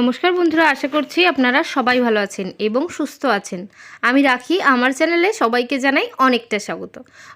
নমস্কার বন্ধুরা, আশা করছি আপনারা সবাই ভালো আছেন এবং সুস্থ আছেন। আমি রাখি, আমার চ্যানেলে সবাইকে জানাই অনেকটা স্বাগত।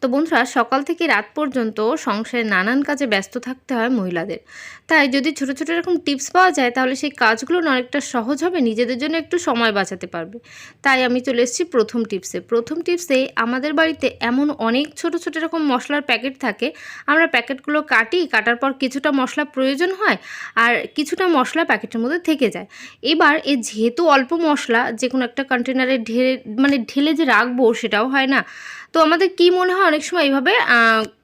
তো বন্ধুরা, সকাল থেকে রাত পর্যন্ত সংসারে নানান কাজে ব্যস্ত থাকতে হয় মহিলাদের। তাই যদি ছোট ছোট এরকম টিপস পাওয়া যায়, তাহলে সেই কাজগুলো অনেকটা সহজ হবে, নিজেদের জন্য একটু সময় বাঁচাতে পারবে। তাই আমি চলে এসেছি প্রথম টিপসে। প্রথম টিপসে, আমাদের বাড়িতে এমন অনেক ছোট ছোট এরকম মশলার প্যাকেট থাকে। আমরা প্যাকেটগুলো কাটি, কাটার পর কিছুটা মশলা প্রয়োজন হয়, আর কিছুটা মশলা প্যাকেটের মধ্যে থেকে যায়। এবার এ যেহেতু অল্প মশলা যে কোনো একটা কন্টেনারে ঢেলে মানে ঢেলে যে রাখব সেটাও হয় না। তো আমাদের কি মনে হয়, অনেক সময় এইভাবে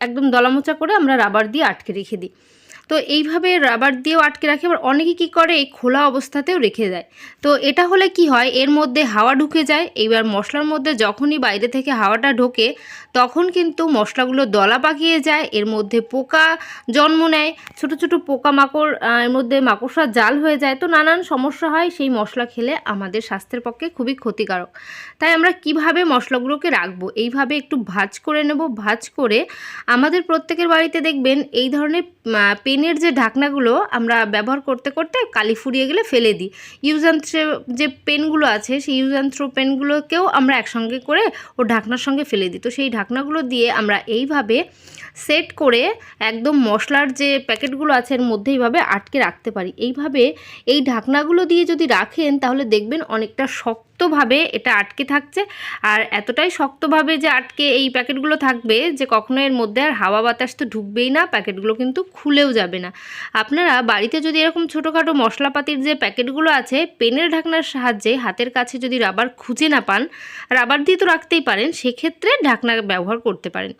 একদম দলামোচা করে আমরা রাবার দিয়ে আটকে রেখে দিই। তো এইভাবে রাবার দিয়েও আটকে রাখে আবার অনেকে কী করে? এই খোলা অবস্থাতেও রেখে দেয়। তো এটা হলে কি হয়? এর মধ্যে হাওয়া ঢুকে যায়। এইবার মশলার মধ্যে যখনই বাইরে থেকে হাওয়াটা ঢোকে তখন কিন্তু মশলাগুলো দলা পাকিয়ে যায় এর মধ্যে পোকা জন্ম নেয়। ছোট ছোট পোকামাকড় আহ, এর মধ্যে মাকড়সার জাল হয়ে যায়। তো নানান সমস্যা হয় সেই মশলা খেলে আমাদের স্বাস্থ্যের পক্ষে খুবই ক্ষতিকারক। তাই আমরা কীভাবে মশলাগুলোকে রাখব? এইভাবে একটু ভাজ করে নেব। ভাজ করে আমাদের প্রত্যেকের বাড়িতে দেখবেন এই ধরনের আহ, পেনের যে ঢাকনাগুলো আমরা ব্যবহার করতে করতে কালি ফুরিয়ে গেলে ফেলে দিই। ইউজ অ্যান্ড যে পেনগুলো আছে, সেই ইউজ অ্যান্ড থ্রো পেনগুলোকেও আমরা একসঙ্গে করে ও ঢাকনার সঙ্গে ফেলে দিই। তো সেই ঢাকনাগুলো দিয়ে আমরা এইভাবে সেট করে একদম মশলার যে প্যাকেটগুলো আছে এর মধ্যে এইভাবে আটকে রাখতে পারি। এইভাবে এই ঢাকনাগুলো দিয়ে যদি রাখেন তাহলে দেখবেন অনেকটা শক্তভাবে এটা আটকে থাকছে। আর এতটাই শক্তভাবে যে আটকে এই প্যাকেটগুলো থাকবে যে কখনো এর মধ্যে আর হাওয়া বাতাস তো ঢুকবেই না, প্যাকেটগুলো কিন্তু খুলেও যাবে না। আপনারা বাড়িতে যদি এরকম ছোটোখাটো মশলাপাতির যে প্যাকেটগুলো আছে, পেনের ঢাকনার সাহায্যে হাতের কাছে যদি রাবার খুঁজে না পান, রাবার দিয়ে তো রাখতেই পারেন, সেক্ষেত্রে ঢাকনা ব্যবহার করতে পারেন।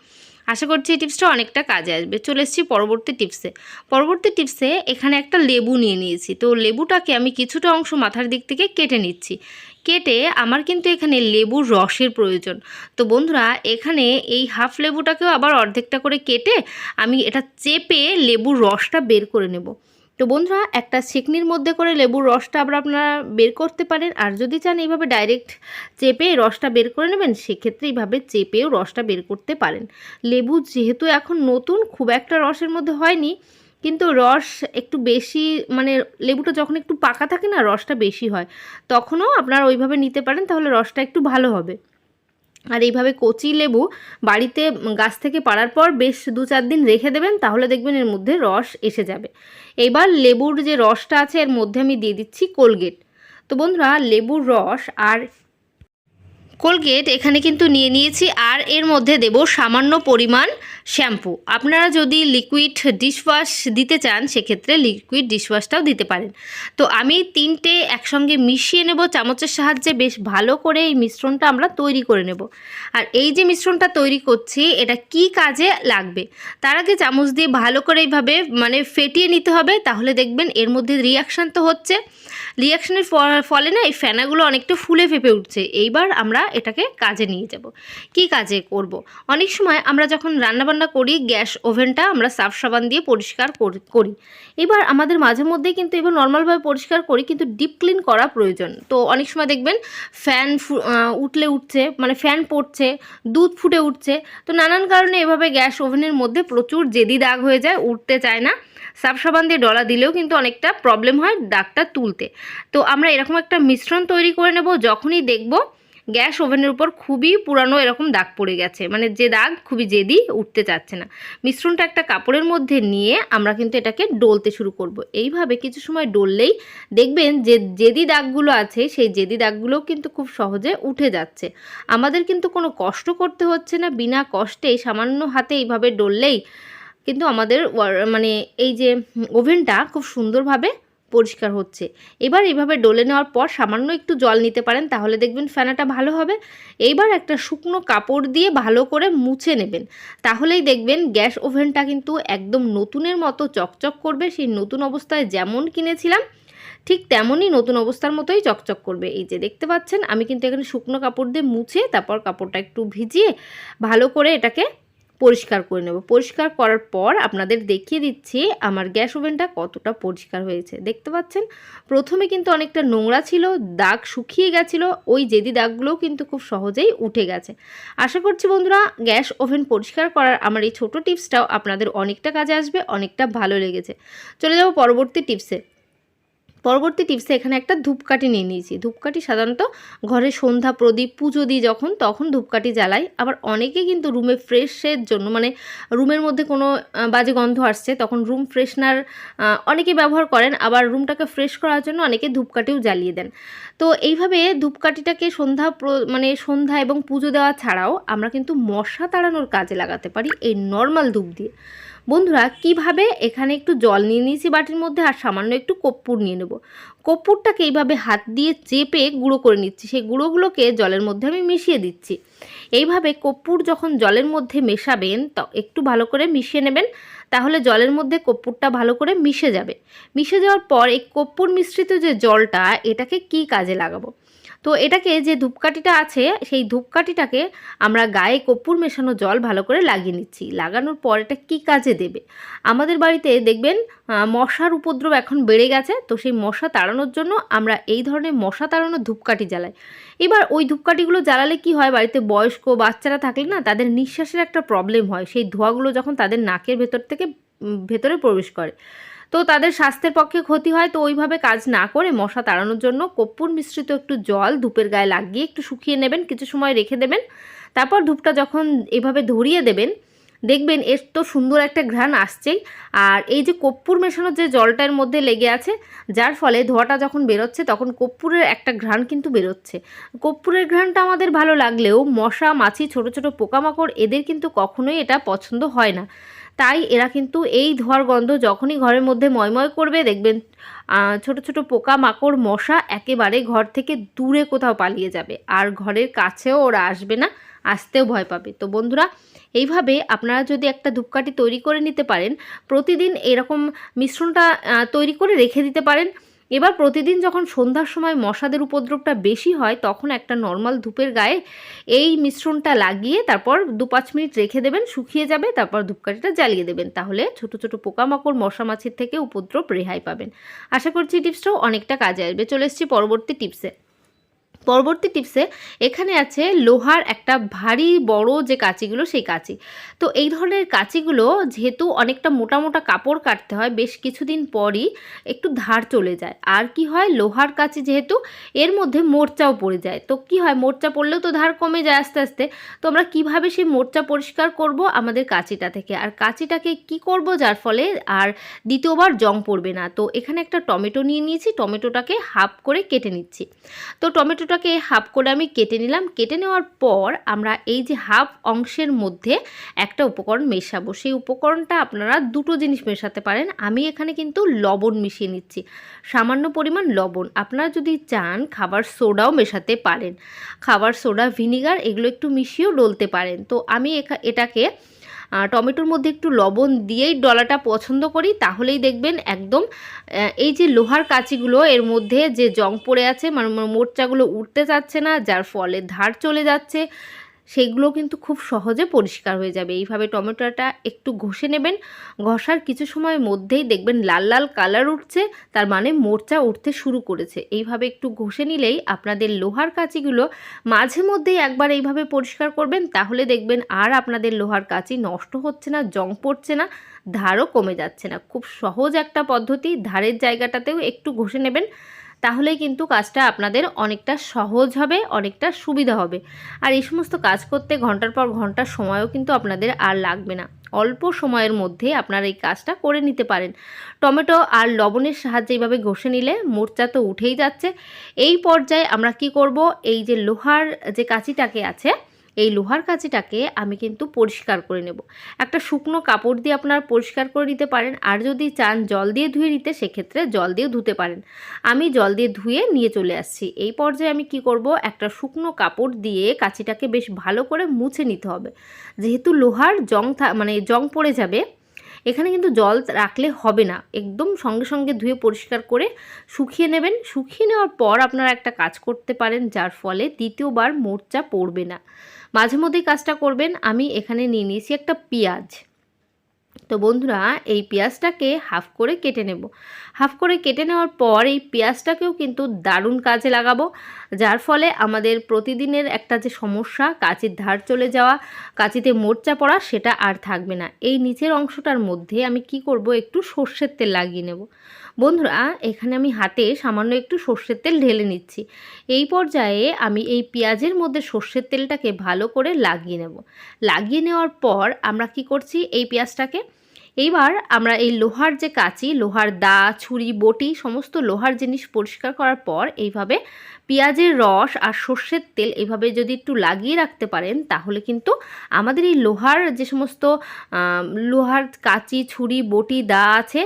আশা করছি এই টিপসটা অনেকটা কাজে আসবে। চলে এসেছি পরবর্তী টিপসে পরবর্তী টিপসে এখানে একটা লেবু নিয়ে নিয়েছি। তো লেবুটাকে আমি কিছুটা অংশ মাথার দিক থেকে কেটে নিচ্ছি। কেটে আমার কিন্তু এখানে লেবুর রসের প্রয়োজন। তো বন্ধুরা, এখানে এই হাফ লেবুটাকেও আবার অর্ধেকটা করে কেটে আমি এটা চেপে লেবুর রসটা বের করে নেব। তো বন্ধুরা, একটা ছেকনির মধ্যে করে লেবুর রসটা আবার আপনারা বের করতে পারেন। আর যদি চান এইভাবে ডাইরেক্ট চেপে রসটা বের করে নেবেন, সেক্ষেত্রে এইভাবে চেপেও রসটা বের করতে পারেন। লেবু যেহেতু এখন নতুন, খুব একটা রসের মধ্যে হয়নি, কিন্তু রস একটু বেশি মানে লেবুটা যখন একটু পাকা থাকে না, রসটা বেশি হয়, তখনও আপনারা ওইভাবে নিতে পারেন, তাহলে রসটা একটু ভালো হবে। আর এইভাবে কচি লেবু বাড়িতে গাছ থেকে পাড়ার পর বেশ দু চার দিন রেখে দেবেন, তাহলে দেখবেন এর মধ্যে রস এসে যাবে। এবার লেবুর যে রসটা আছে, এর মধ্যে আমি দিয়ে দিচ্ছি কোলগেট। তো বন্ধুরা, লেবুর রস আর কোলগেট এখানে কিন্তু নিয়ে নিয়েছি আর এর মধ্যে দেব সামান্য পরিমাণ শ্যাম্পু। আপনারা যদি লিকুইড ডিশওয়াশ দিতে চান, সেক্ষেত্রে লিকুইড ডিশওয়াশটাও দিতে পারেন। তো আমি তিনটে একসঙ্গে মিশিয়ে নেব, চামচের সাহায্যে বেশ ভালো করে এই মিশ্রণটা আমরা তৈরি করে নেব। আর এই যে মিশ্রণটা তৈরি করছি, এটা কি কাজে লাগবে? তার আগে চামচ দিয়ে ভালো করে এইভাবে মানে ফেটিয়ে নিতে হবে, তাহলে দেখবেন এর মধ্যে রিয়াকশান তো হচ্ছে। রিয়াকশনের ফলে না এই ফেনাগুলো অনেকটা ফুলে ফেপে উঠছে। এইবার আমরা এটাকে কাজে নিয়ে যাব। কি কাজে করব। অনেক সময় আমরা যখন রান্নাবান্না করি, গ্যাস ওভেনটা আমরা সাফ সাবান দিয়ে পরিষ্কার করি- এবার আমাদের মাঝে মধ্যে কিন্তু এবার নর্মালভাবে পরিষ্কার করি, কিন্তু ডিপ ক্লিন করা প্রয়োজন। তো অনেক সময় দেখবেন ফ্যান উঠলে উঠছে মানে ফ্যান পড়ছে, দুধ ফুটে উঠছে। তো নানান কারণে এভাবে গ্যাস ওভেনের মধ্যে প্রচুর জেদি দাগ হয়ে যায়, উঠতে চায় না। সাফ সাবান দিয়ে ডলা দিলেও কিন্তু অনেকটা প্রবলেম হয় দাগটা তুলতে। তো আমরা এরকম একটা মিশ্রণ তৈরি করে নেব, যখনই দেখব গ্যাস ওভেনের উপর খুবই পুরানো এরকম দাগ পড়ে গেছে। মানে যে দাগ খুবই জেদি, উঠতে চাচ্ছে না। মিশ্রণটা একটা কাপড়ের মধ্যে নিয়ে আমরা কিন্তু এটাকে ডলতে শুরু করব। এইভাবে কিছু সময় ডললেই দেখবেন যে জেদি দাগগুলো আছে, সেই জেদি দাগগুলোও কিন্তু খুব সহজে উঠে যাচ্ছে। আমাদের কিন্তু কোনো কষ্ট করতে হচ্ছে না। বিনা কষ্টেই সামান্য হাতে এইভাবে ডললেই কিন্তু আমাদের মানে এই যে ওভেনটা খুব সুন্দরভাবে পরিষ্কার হচ্ছে। এবার এইভাবে ডলে নেওয়ার পর সামান্য একটু জল নিতে পারেন, তাহলে দেখবেন ফেনাটা ভালো হবে। এইবার একটা শুকনো কাপড় দিয়ে ভালো করে মুছে নেবেন। তাহলেই দেখবেন গ্যাস ওভেনটা কিন্তু একদম নতুনের মতো চকচক করবে, সেই নতুন অবস্থায় যেমন কিনেছিলাম, ঠিক তেমনই নতুন অবস্থার মতোই চকচক করবে। এই যে দেখতে পাচ্ছেন, আমি কিন্তু এখানে শুকনো কাপড় দিয়ে মুছে তারপর কাপড়টা একটু ভিজিয়ে ভালো করে এটাকে পরিষ্কার করে নেব। পরিষ্কার করার পর আপনাদের দেখিয়ে দিচ্ছি আমার গ্যাস ওভেনটা কতটা পরিষ্কার হয়েছে। দেখতে পাচ্ছেন? প্রথমে কিন্তু অনেকটা নোংরা ছিল, দাগ শুকিয়ে গেছিল, ওই জেদি দাগগুলোও কিন্তু খুব সহজেই উঠে গেছে। আশা করছি বন্ধুরা, গ্যাস ওভেন পরিষ্কার করার আমার এই ছোট টিপসটাও আপনাদের অনেকটা কাজে আসবে, অনেকটা ভালো লেগেছে। চলে যাব পরবর্তী টিপসে। পরবর্তী টিপসে এখানে একটা ধূপকাঠি নিয়ে নিয়েছি। ধূপকাঠি সাধারণত ঘরে সন্ধ্যা, প্রদীপ, পুজো দিই যখন, তখন ধূপকাঠি জ্বালাই। আবার অনেকে কিন্তু রুমে ফ্রেশের জন্য মানে রুমের মধ্যে কোনো বাজে গন্ধ আসছে, তখন রুম ফ্রেশনার অনেকে ব্যবহার করেন। আবার রুমটাকে ফ্রেশ করার জন্য অনেকে ধূপকাঠিও জ্বালিয়ে দেন। তো এইভাবে ধূপকাঠিটাকে সন্ধ্যা মানে সন্ধ্যা এবং পুজো দেওয়া ছাড়াও আমরা কিন্তু মশা তাড়ানোর কাজে লাগাতে পারি এই নর্মাল ধূপ দিয়ে। বন্ধুরা, কীভাবে এখানে একটু জল নিয়ে নিয়েছি বাটির মধ্যে আর সামান্য একটু কর্পূর নিয়ে নেব? কর্পূরটাকে এইভাবে হাত দিয়ে চেপে গুঁড়ো করে নিচ্ছি। সেই গুঁড়োগুলোকে জলের মধ্যে আমি মিশিয়ে দিচ্ছি। এইভাবে কর্পূর যখন জলের মধ্যে মেশাবেন, তো, একটু ভালো করে মিশিয়ে নেবেন, তাহলে জলের মধ্যে কর্পূরটা ভালো করে মিশে যাবে। মিশে যাওয়ার পর এই কর্পূর মিশ্রিত যে জলটা, এটাকে কি কাজে লাগাবো? তো এটাকে যে ধূপকাঠিটা আছে, সেই ধূপকাঠিটাকে আমরা গায়ে কর্পূর মেশানো জল ভালো করে লাগিয়ে নিচ্ছি। লাগানোর পর এটা কী কাজে দেবে? আমাদের বাড়িতে দেখবেন মশার উপদ্রব এখন বেড়ে গেছে, তো সেই মশা তাড়ানোর জন্য আমরা এই ধরনের মশা তাড়ানোর ধূপকাঠি জ্বালাই। এবার ওই ধূপকাঠিগুলো জ্বালালে কি হয়? বাড়িতে বয়স্ক বাচ্চারা থাকলে না, তাদের নিঃশ্বাসের একটা প্রবলেম হয়। সেই ধোঁয়াগুলো যখন তাদের নাকের ভেতর থেকে ভেতরে প্রবেশ করে। তো তাদের স্বাস্থ্যের পক্ষে ক্ষতি হয়, তো ওইভাবে কাজ না করে মশা তাড়ানোর জন্য কর্পূর মিশ্রিত একটু জল ধূপের গায়ে লাগিয়ে একটু শুকিয়ে নেবেন, কিছু সময় রেখে দেবেন। তারপর ধূপটা যখন এভাবে ধরিয়ে দেবেন, দেখবেন এর তো সুন্দর একটা ঘ্রাণ আসছেই। আর এই যে কর্পূর মেশানোর যে জলটার মধ্যে লেগে আছে, যার ফলে ধোঁয়াটা যখন বেরোচ্ছে, তখন কর্পূরের একটা ঘ্রাণ কিন্তু বেরোচ্ছে। কর্পূরের ঘ্রাণটা আমাদের ভালো লাগলেও মশা, মাছি, ছোট ছোট পোকামাকড়, এদের কিন্তু কখনোই এটা পছন্দ হয় না। তাই এরা কিন্তু এই ধোয়ার গন্ধ যখনই ঘরের মধ্যে ময়ময় করবে, দেখবেন ছোট ছোট পোকা মাকড় মশা একেবারে ঘর থেকে দূরে কোথাও পালিয়ে যাবে। আর ঘরের কাছেও ওরা আসবে না, আসতেও ভয় পাবে। তো বন্ধুরা, এইভাবে আপনারা যদি একটা ধূপকাঠি তৈরি করে নিতে পারেন, প্রতিদিন এরকম মিশ্রণটা তৈরি করে রেখে দিতে পারেন। এবার প্রতিদিন যখন সন্ধ্যার সময় মশাদের উপদ্রবটা বেশি হয়, তখন একটা নর্মাল ধূপের গায়ে এই মিশ্রণটা লাগিয়ে তারপর দু পাঁচ মিনিট রেখে দেবেন, শুকিয়ে যাবে, তারপর ধূপকাঠিটা জ্বালিয়ে দেবেন। তাহলে ছোট ছোট পোকামাকড় মশা মাছির থেকে উপদ্রব রেহাই পাবেন। আশা করছি টিপসটাও অনেকটা কাজে আসবে। চলে এসছি পরবর্তী টিপসে। পরবর্তী টিপসে এখানে আছে লোহার একটা ভারী বড় যে কাঁচিগুলো, সেই কাঁচি। তো এই ধরনের কাঁচিগুলো যেহেতু অনেকটা মোটা মোটা কাপড় কাটতে হয়, বেশ কিছুদিন পরই একটু ধার চলে যায়। আর কি হয়, লোহার কাঁচি যেহেতু এর মধ্যে মোর্চাও পড়ে যায়। তো কি হয়, মোর্চা পড়লেও তো ধার কমে যায় আস্তে আস্তে। তো আমরা কীভাবে সেই মোর্চা পরিষ্কার করব আমাদের কাঁচিটা থেকে? আর কাঁচিটাকে কি করব যার ফলে আর দ্বিতীয়বার জং পড়বে না? তো এখানে একটা টমেটো নিয়ে নিয়েছি, টমেটোটাকে হাফ করে কেটে নিচ্ছি। তো টমেটোটাকে হাফ করে আমি কেটে নিলাম। কেটে নেওয়ার পর আমরা এই যে হাফ অংশের মধ্যে একটা উপকরণ মেশাবো। সেই উপকরণটা আপনারা দুটো জিনিস মেশাতে পারেন। আমি এখানে কিন্তু লবণ মিশিয়ে নিচ্ছি। সামান্য পরিমাণ লবণ। আপনারা যদি চান খাবার সোডাও মেশাতে পারেন। খাবার সোডা ভিনিগার এগুলো একটু মিশিয়েও ডলতে পারেন। তো আমি এটাকে টমেটোর মধ্যে একটু লবণ দিয়েই ডলাটা পছন্দ করি, তাহলেই দেখবেন একদম এই যে লোহার কাঁচিগুলো, এর মধ্যে যে জং পড়ে আছে মানে মোর্চাগুলো উঠতে চাচ্ছে না, যার ফলে ধার চলে যাচ্ছে। সেগুলো কিন্তু খুব সহজে পরিষ্কার হয়ে যাবে। এইভাবে টমেটোটা একটু ঘষে নেবেন। ঘষার কিছু সময়ের মধ্যেই দেখবেন লাল লাল কালার উঠছে, তার মানে মোর্চা উঠতে শুরু করেছে। এইভাবে একটু ঘষে নিলেই আপনাদের লোহার কাঁচিগুলো মাঝে মধ্যেই একবার এইভাবে পরিষ্কার করবেন, তাহলে দেখবেন আর আপনাদের লোহার কাঁচি নষ্ট হচ্ছে না, জং পড়ছে না, ধারও কমে যাচ্ছে না। খুব সহজ একটা পদ্ধতি, ধারের জায়গাটাতেও একটু ঘষে নেবেন। তাহলেই কিন্তু কাজটা আপনাদের অনেকটা সহজ হবে, অনেকটা সুবিধা হবে। আর এই সমস্ত কাজ করতে ঘণ্টার পর ঘণ্টার সময়ও কিন্তু আপনাদের আর লাগবে না। অল্প সময়ের মধ্যে আপনারা এই কাজটা করে নিতে পারেন। টমেটো আর লবণের সাহায্যে এইভাবে ঘষে নিলে মোর্চা তো উঠেই যাচ্ছে। এই পর্যায়ে আমরা কি করব? এই যে লোহার যে কাঁচিটাকে আছে এই লোহার কাঁচিটাকে আমি কিন্তু পরিষ্কার করে নেব। একটা শুকনো কাপড় দিয়ে আপনারা পরিষ্কার করে নিতে পারেন, আর যদি চান জল দিয়ে ধুয়ে নিতে, সেক্ষেত্রে জল দিয়েও ধুতে পারেন। আমি জল দিয়ে ধুয়ে নিয়ে চলে আসছি। এই পর্যায়ে আমি কি করব? একটা শুকনো কাপড় দিয়ে কাঁচিটাকে বেশ ভালো করে মুছে নিতে হবে। যেহেতু লোহার জং থা- মানে জং পড়ে যাবে, এখানে কিন্তু জল রাখলে হবে না। একদম সঙ্গে সঙ্গে ধুয়ে পরিষ্কার করে শুকিয়ে নেবেন। শুকিয়ে নেওয়ার পর আপনারা একটা কাজ করতে পারেন, যার ফলে দ্বিতীয়বার মোর্চা পড়বে না। মাঝে মধ্যেই কাজটা করবেন, আমি এখানে নিয়ে নিয়েছি একটা পেঁয়াজ। তো বন্ধুরা, এই পেঁয়াজটাকে হাফ করে কেটে নেব। হাফ করে কেটে নেওয়ার পর এই পেঁয়াজটাকেও কিন্তু দারুণ কাজে লাগাবো, যার ফলে আমাদের প্রতিদিনের একটা যে সমস্যা, কাঁচির ধার চলে যাওয়া, কাঁচিতে মোর্চা পড়া, সেটা আর থাকবে না। এই নিচের অংশটার মধ্যে আমি কি করব, একটু সর্ষের তেল লাগিয়ে নেব। বন্ধুরা, এখানে আমি হাতে সামান্য একটু সর্ষের তেল ঢেলে নিচ্ছি। এই পর্যায়ে আমি এই পেঁয়াজের মধ্যে সর্ষের তেলটাকে ভালো করে লাগিয়ে নেব। লাগিয়ে নেওয়ার পর আমরা কি করছি এই পেঁয়াজটাকে? এইবার আমরা এই লোহার যে কাচি, লোহার দা, ছুরি, বটি, সমস্ত লোহার জিনিস পরিষ্কার করার পর এইভাবে পেঁয়াজের রস আর সর্ষের তেল এভাবে যদি একটু লাগিয়ে রাখতে পারেন, তাহলে কিন্তু আমাদের এই লোহার যে সমস্ত লোহার কাঁচি, ছুরি, বটি, দা আছে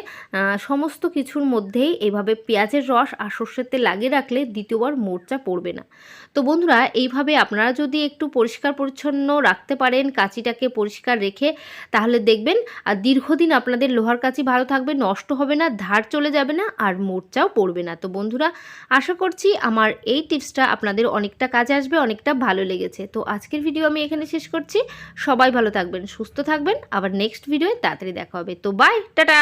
সমস্ত কিছুর মধ্যেই এভাবে পেঁয়াজের রস আর সর্ষের তেল লাগিয়ে রাখলে দ্বিতীয়বার মোর্চা পড়বে না। তো বন্ধুরা, এইভাবে আপনারা যদি একটু পরিষ্কার পরিচ্ছন্ন রাখতে পারেন, কাঁচিটাকে পরিষ্কার রেখে, তাহলে দেখবেন, আর দীর্ঘদিন আপনাদের লোহার কাঁচি ভালো থাকবে, নষ্ট হবে না, ধার চলে যাবে না, আর মোর্চাও পড়বে না। তো বন্ধুরা, আশা করছি আমার এই টিপসটা আপনাদের অনেকটা কাজে আসবে, অনেকটা ভালো লেগেছে। তো আজকের ভিডিও আমি এখানে শেষ করছি। সবাই ভালো থাকবেন, সুস্থ থাকবেন। আবার নেক্সট ভিডিওয়ে তাড়াতাড়ি দেখা হবে। তো বাই টাটা!